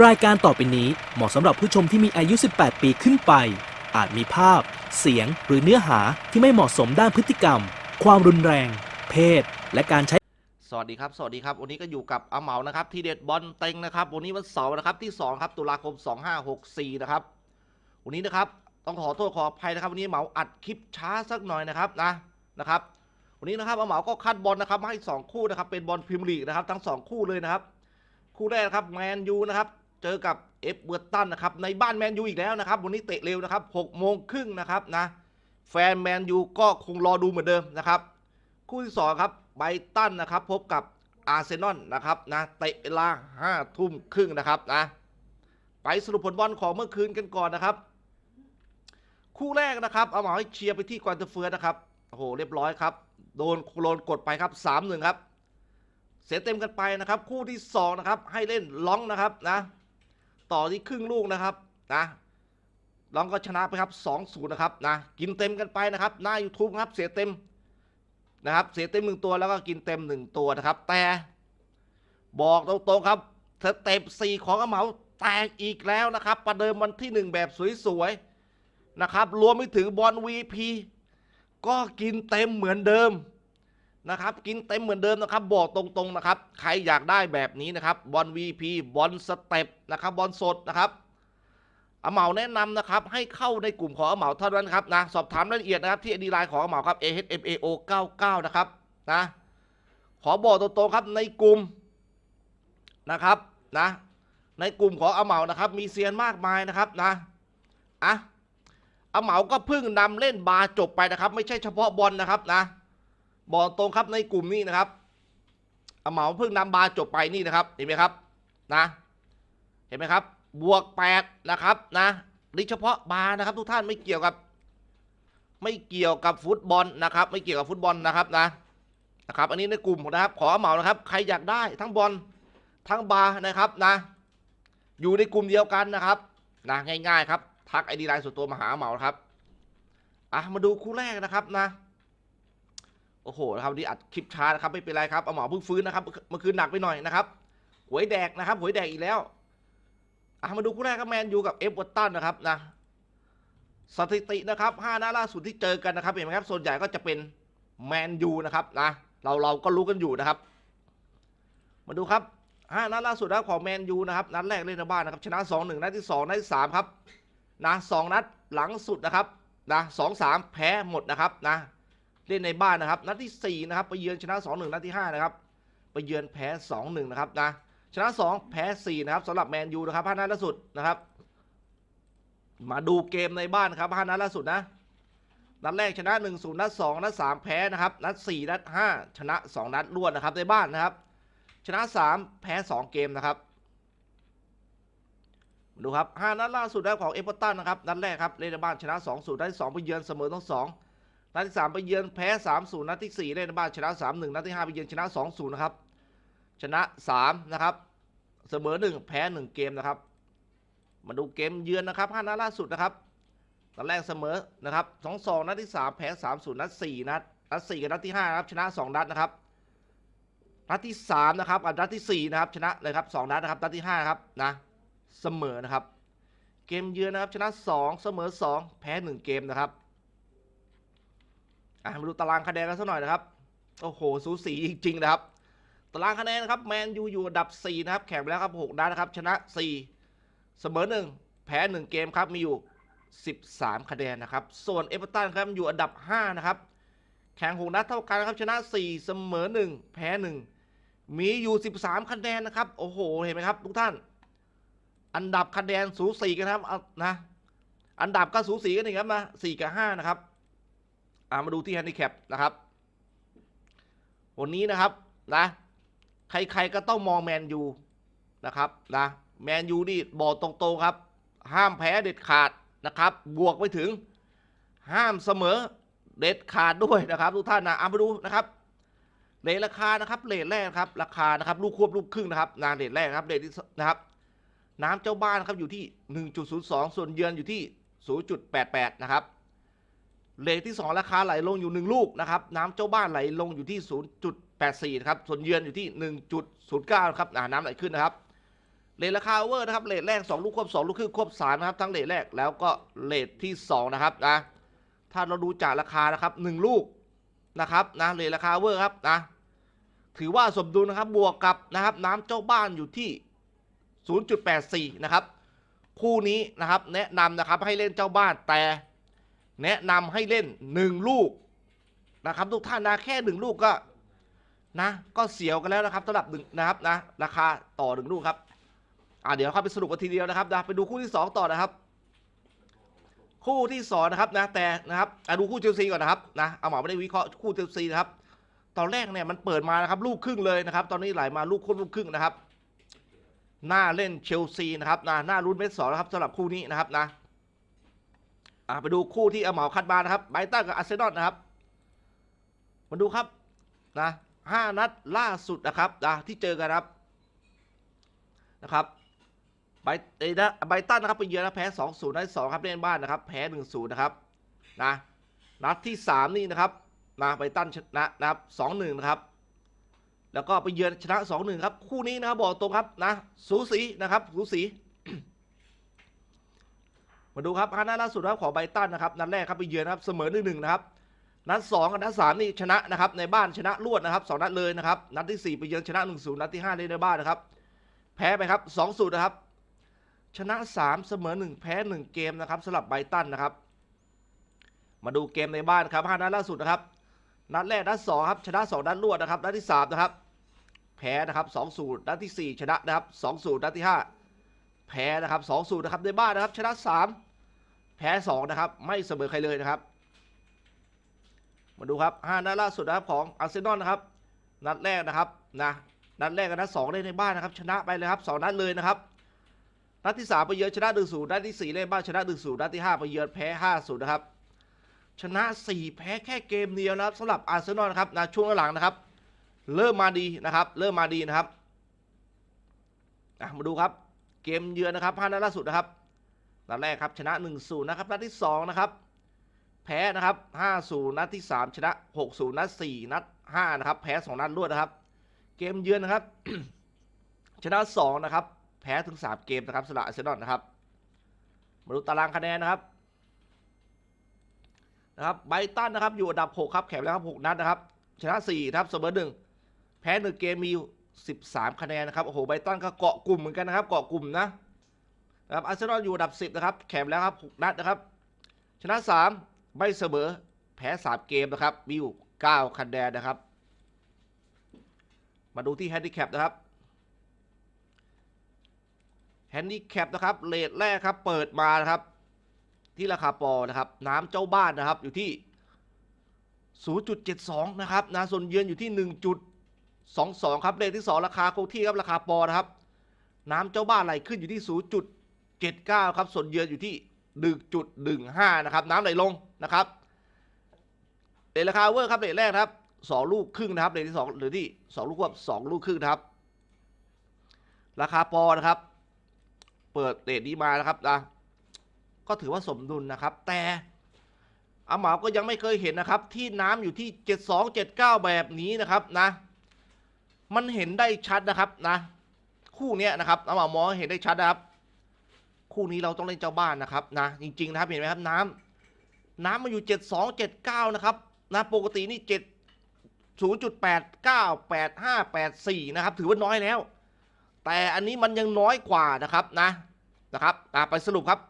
รายการต่อไปนี้เหมาะสำหรับผู้ชมที่มีอายุ 18 ปีขึ้นไป อาจมีภาพ เสียง หรือเนื้อหาที่ไม่เหมาะสมด้านพฤติกรรม ความรุนแรง เพศ และการใช้ สวัสดีครับ สวัสดีครับ วันนี้ก็อยู่กับอาเหมานะครับ ที่เด็ดบอลเต็งนะครับ วันนี้วันเสาร์นะครับที่ 2 ครับ ตุลาคม 2564 นะครับ วันนี้นะครับ ต้องขอโทษขออภัยนะครับ วันนี้เหมาอัดคลิปช้าสักหน่อยนะครับนะ นะครับ วันนี้นะครับอาเหมาก็คัดบอลนะครับมาให้ 2 คู่นะครับ เป็นบอลพรีเมียร์ลีกนะครับ ทั้ง 2 คู่เลยนะครับ คู่แรกนะครับแมนยูนะครับ เจอกับเอฟเบอร์ตันนะครับในบ้านแมนยูอีกแล้วนะครับ วันนี้เตะเร็วนะครับ6โมงครึ่งนะครับนะแฟนแมนยูก็คงรอดูเหมือนเดิมนะครับ คู่ที่สองครับไบตันนะครับพบกับอาร์เซนอลนะครับนะเตะเวลาห้าทุ่มครึ่งนะครับนะไปสรุปผลบอลของเมื่อคืนกันก่อนนะครับ คู่แรกนะครับ เอาหมาให้เชียร์ไปที่กวนเตเฟิร์สนะครับโอ้โหเรียบร้อยครับ โดนโลนกดไปครับสามหนึ่งครับเสียเต็มกันไปนะครับ คู่ที่สองนะครับให้เล่นล็องนะครับนะ ต่อที่ครึ่งลูกนะครับนะลองก็ชนะไปครับ2อศูนย์นะครับนะกินเต็มกันไปนะครับหน้า YouTube ครับเสียเต็มนะครับเสียเต็มหนึ่งตัวแล้วก็กินเต็มหนึ่งตัวนะครับ แต่บอกตรงๆครับสเต็ปสี่ของอาเหมาแตกอีกแล้วนะครับ ประเดิมวันที่หนึ่งแบบสวยๆนะครับ รวมไปถึงบอล VP ก็กินเต็มเหมือนเดิม นะครับกินเต็มเหมือนเดิมนะครับบอกตรงๆนะครับใครอยากได้แบบนี้นะครับบอล VP บอลสเต็ปนะครับบอลสดนะครับอาเหมาแนะนำนะครับให้เข้าในกลุ่มของอาเหมาเท่านั้นครับนะสอบถามรายละเอียดนะครับที่อดีไลน์ของอาเหมาครับ ahmao 99นะครับนะขอบอกตรงๆครับในกลุ่มนะครับนะในกลุ่มของอาเหมานะครับมีเซียนมากมายนะครับนะอะอาเหมาก็เพิ่งนำเล่นบาจบไปนะครับ ไม่ใช่เฉพาะบอลนะครับนะ บอกตรงครับในกลุ่มนี้นะครับอเหมาเพิ่งนำบาจบไปนี่นะครับ เห็นไหมครับนะ เห็นไหมครับ บวก8นะครับนะนี่เฉพาะบานะครับ ทุกท่านไม่เกี่ยวกับ ไม่เกี่ยวกับฟุตบอลนะครับ ไม่เกี่ยวกับฟุตบอลนะครับนะนะครับ อันนี้ในกลุ่มนะครับ ขอเหมานะครับ ใครอยากได้ทั้งบอลทั้งบานะครับนะ อยู่ในกลุ่มเดียวกันนะครับนะง่ายๆครับทักไอดีไลน์ส่วนตัวมาหาเหมาครับอะมาดูคู่แรกนะครับนะ โอ้โหนะครับวันนี้อัดคลิปช้านะครับไม่เป็นไรครับเอาหมาเพิ่งฟื้นนะครับเมื่อคืนหนักไปหน่อยนะครับหวยแดกนะครับหวยแดกอีกแล้วอะมาดูคู่แรกครับแมนยูกับเอฟวอร์ตันนะครับนะสถิตินะครับห้านัดล่าสุดที่เจอกันนะครับเห็นไหมครับส่วนใหญ่ก็จะเป็นแมนยูนะครับนะเราเราก็รู้กันอยู่นะครับ มาดูครับห้านัดล่าสุดนะของแมนยูนะครับนัดแรกเล่นในบ้านนะครับชนะสองหนึ่งนัดที่สองนัดที่สามครับนะสองนัดหลังสุดนะครับนะสองสามแพ้หมดนะครับนะ เล่นในบ้านนะครับ นัดที่สี่นะครับ ไปเยือนชนะสองหนึ่งนัดที่ห้านะครับ ไปเยือนแพ้สองหนึ่งนะครับนะ ชนะ 2 แพ้ 4 นะครับสำหรับแมนยูนะครับห้านัดล่าสุดนะครับ มาดูเกมในบ้านครับห้านัดล่าสุดนะ นัดแรกชนะ1 0นัด2นัด3แพ้นะครับ นัด4นัด5ชนะ 2 นัดรวดนะครับในบ้านนะครับ ชนะ 3 แพ้ 2 เกมนะครับดูครับ5นัดล่าสุดแล้วของเอเวอร์ตันนะครับ นัดแรกครับเล่นในบ้านชนะ2 0นัดที่2ไปเยือนเสมอทั้ง2 นัดที่3ไปเยือนแพ้3 0นัดที่4เล่นในบ้านชนะ3 1นัดที่5ไปเยือนชนะ2 0นะครับ ชนะ3นะครับ เสมอ1แพ้1เกมนะครับ มาดูเกมเยือนนะครับ5นัดล่าสุดนะครับนัดแรกเสมอนะครับ2 2นัดที่3แพ้3 0นัด4นัดนัด4กับนัดที่5นะครับชนะ2นัดนะครับนัดที่3นะครับกับนัดที่4นะครับชนะเลยครับ2นัดนะครับนัดที่5ครับนะเสมอนะครับ เกมเยือนนะครับชนะ2เสมอ2แพ้1เกมนะครับ อะมาดูตารางคะแนนกันสักหน่อยนะครับ โอ้โห สูสีจริงๆนะครับ ตารางคะแนนนะครับ แมนยูอยู่อันดับ 4 นะครับ แข่งไปแล้วครับ6นัดนะครับ ชนะ 4 เสมอ 1 แพ้ 1 เกมครับ มีอยู่ 13 คะแนนนะครับ ส่วนเอเวอร์ตันครับอยู่อันดับ 5 นะครับ แข่ง6นัดเท่ากันครับ ชนะ 4 เสมอ 1 แพ้ 1 มีอยู่ 13 คะแนนนะครับ โอ้โห เห็นไหมครับทุกท่าน อันดับคะแนนสูสีกันครับนะ อันดับก็สูสีกันอีกครับนะ4กับ5นะครับ มาดูที่แฮนดิแคปนะครับ วันนี้นะครับนะ ใครๆก็ต้องมองแมนยูนะครับนะแมนยูนี่บอกตรงๆครับ ห้ามแพ้เด็ดขาดนะครับ บวกไปถึงห้ามเสมอเด็ดขาดด้วยนะครับ ทุกท่านนะเอามาดูนะครับเลทราคานะครับเลทแรกครับ ราคานะครับลูกควบลูกครึ่งนะครับนาเลทแรกครับเลทที่นะครับ น้ำเจ้าบ้านครับอยู่ที่ 1.02 ส่วนเยือนอยู่ที่ 0.88 นะครับ เลทที่ 2 ราคาไหลลงอยู่ 1 ลูกนะครับน้ำเจ้าบ้านไหลลงอยู่ที่ 0.84นะครับส่วนเยือนอยู่ที่ 1.09ครับน้ำไหลขึ้นนะครับเลทราคาเวอร์นะครับเลทแรก 2 ลูกควบ 2 ลูกครึ่งควบ3นะครับทั้งเลทแรกแล้วก็เลทที่ 2 นะครับนะถ้าเราดูจากราคานะครับ 1 ลูกนะครับนะเลทราคาเวอร์ครับนะถือว่าสมดุลนะครับบวกกับนะครับน้ำเจ้าบ้านอยู่ที่ 0.84 นะครับ คู่นี้นะครับแนะนำนะครับให้เล่นเจ้าบ้านแต่ แนะนำให้เล่น1ลูกนะครับ ทุกท่านนะแค่1ลูกก็นะ ก็เสียวกันแล้วนะครับสำหรับหนึ่งนะครับนะราคาต่อหนึ่งลูกครับอ่าเดี๋ยวเข้าไปสรุปกันทีเดียวนะครับนะไปดูคู่ที่ 2 ต่อนะครับ คู่ที่สองนะครับนะแต่นะครับอะดูคู่เชลซีก่อนนะครับนะเอาหมาไม่ได้วิเคราะห์คู่เชลซีนะครับ ตอนแรกเนี่ยมันเปิดมานะครับ ลูกครึ่งเลยนะครับ ตอนนี้ไหลมาลูกคนลูกครึ่งนะครับหน้าเล่นเชลซีนะครับนะหน้ารุ่นเมสสองนะครับสำหรับคู่นี้นะครับนะ อะไปดูคู่ที่เอาเหมาคัดมานะครับไบตันกับอาร์เซนอลนะครับ มาดูครับนะห้านัดล่าสุดนะครับนะที่เจอกันครับนะครับไบเอ้นะไบตันนะครับไปเยือนนะแพ้2 0นัดที่สองครับเล่นบ้านนะครับ แพ้1 0นย์นะครับนะนัดที่3นี่นะครับนะไบตันชนะนะครับ2 1นะครับ แล้วก็ไปเยือนชนะ2-1ครับ คู่นี้นะครับบอกตรงครับนะสูสีนะครับสูสี มาดูครับนัดล่าสุดครับของไบตันนะครับนัดแรกครับไปเยือนนะครับเสมอ1-1นะครับนัด2กับนัด3นี่ชนะนะครับในบ้านชนะรวดนะครับ2นัดเลยนะครับนัดที่4ไปเยือนชนะ1-0นัดที่5เล่นในบ้านนะครับแพ้ไปครับ2-0นะครับชนะ3เสมอ1แพ้1เกมนะครับสำหรับไบตันนะครับมาดูเกมในบ้านครับห้านัดล่าสุดนะครับนัดแรกนัดสองครับชนะสองนัดรวดนะครับนัดที่สามนะครับแพ้นะครับสองศูนย์นัดที่สี่ชนะนะครับสองศูนย์นัดที่ห้า แพ้นะครับสองศูนย์นะครับในบ้านนะครับชนะสามแพ้สองนะครับ ไม่เสมอใครเลยนะครับ มาดูครับห้านัดล่าสุดนะครับของอาร์เซนอลนะครับ นัดแรกนะครับนะนัดแรกกับนัดสองเล่นในบ้านนะครับ ชนะไปเลยครับสองนัดเลยนะครับนัดที่สามไปเยือนชนะหนึ่งศูนย์นัดที่สี่เล่นบ้านชนะหนึ่งศูนย์นัดที่ห้าไปเยือนแพ้ห้าศูนย์นะครับชนะ4แพ้แค่เกมเดียวนะครับสำหรับอาร์เซนอลนะครับนะช่วงหลังนะครับ เริ่มมาดีนะครับ เริ่มมาดีนะครับมาดูครับ เกมเยือนนะครับห้านัดล่าสุดนะครับนัดแรกครับชนะ 1-0 นะครับนัดที่2นะครับแพ้นะครับ 5-0 นัดที่ 3 ชนะ 6-0 นัด 4 นัด 5 นะครับ แพ้ 2 นัดรวดนะครับ เกมเยือนนะครับ ชนะ 2 นะครับ แพ้ถึง 3 เกมนะครับสำหรับอาร์เซนอลนะครับ มาดูตารางคะแนนนะครับ นะครับ ไบตันนะครับ อยู่อันดับ 6 ครับ แข่งแล้วครับ 6 นัดนะครับ ชนะ 4 ครับ เสมอ 1 แพ้ 1 เกม มี 13 คะแนนนะครับ โอ้โห ไบตันก็เกาะกลุ่มเหมือนกันนะครับ เกาะกลุ่มนะนะครับ อาร์เซนอลอยู่อันดับ 10 นะครับ แข่งแล้วครับ 6 นัดนะครับ ชนะ 3 ไม่เสมอ แพ้ 3 เกมนะครับ มีอยู่ 9 คะแนนนะครับ มาดูที่แฮนดิแคปนะครับแฮนดิแคปนะครับ เลทแรกครับ เปิดมานะครับ ที่ราคาปอนะครับ น้ำเจ้าบ้านนะครับ อยู่ที่ 0.72 นะครับนะส่วนเยือนอยู่ที่ 1.22ครับเลขที่2ราคาคงที่ครับราคาปอนะครับ น้ำเจ้าบ้านไหลขึ้นอยู่ที่0.79ครับ ส่วนเยือนอยู่ที่1.15นะครับน้ำไหลลงนะครับเลทราคาเวอร์ครับเลทแรกครับ2ลูกครึ่งนะครับเลทที่2หรือที่2ลูกควบ2ลูกครึ่งนะครับ ราคาปอนะครับ เปิดเลทนี้มานะครับนะก็ถือว่าสมดุลนะครับ แต่อาหมาก็ยังไม่เคยเห็นนะครับ ที่น้ำอยู่ที่ 7279 แบบนี้นะครับนะ มันเห็นได้ชัดนะครับนะคู่เนี้ยนะครับอาเหมามองเห็นได้ชัดนะครับ คู่นี้เราต้องเล่นเจ้าบ้านนะครับนะจริง ๆ นะครับเห็นไหมครับน้ำน้ำมาอยู่7279นะครับนะปกตินี่7 0.89 85 84นะครับถือว่าน้อยแล้ว แต่อันนี้มันยังน้อยกว่านะครับนะนะครับอะไปสรุปครับ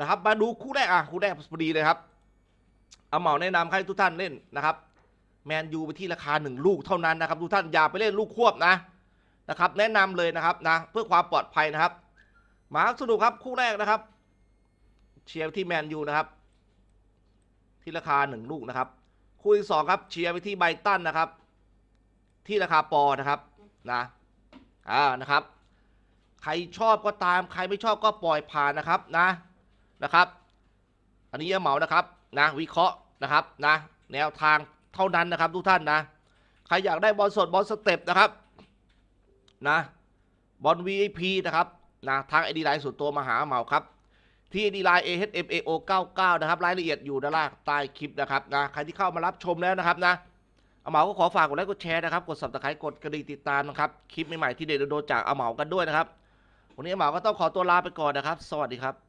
นะครับ มาดูคู่แรกอะคู่แรกพอดีเลยครับเอาเหมาแนะนำให้ทุกท่านเล่นนะครับ แมนยูไปที่ราคาหนึ่งลูกเท่านั้นนะครับทุกท่านอย่าไปเล่นลูกควบนะนะครับแนะนำเลยนะครับนะเพื่อความปลอดภัยนะครับ มาสรุปครับคู่แรกนะครับ เชียร์ที่แมนยูนะครับ ที่ราคาหนึ่งลูกนะครับ คู่ที่สองครับเชียร์ไปที่ไบตันนะครับ ที่ราคาปอนะครับนะอ่านะครับ ใครชอบก็ตามใครไม่ชอบก็ปล่อยผ่านนะครับนะนะครับ อันนี้เหมานะครับนะวิเคราะห์นะครับนะแนวทาง เท่านั้นนะครับ ทุกท่านนะ ใครอยากได้บอลสดบอลสเต็ปนะครับนะบอล VIP นะครับนะทางไอดีไลน์ส่วนตัวมาหาเหมาครับ ที่ไอดีไลน์ AHMAO 99นะครับรายละเอียดอยู่ด้านล่างใต้คลิปนะครับนะใครที่เข้ามารับชมแล้วนะครับนะอาเหมาก็ขอฝากกดไลค์กดแชร์นะครับ กด subscribe กดกระดิ่งติดตามนะครับ คลิปใหม่ๆที่เด็ดโดนจากอาเหมากันด้วยนะครับ วันนี้อาเหมาก็ต้องขอตัวลาไปก่อนนะครับ สวัสดีครับ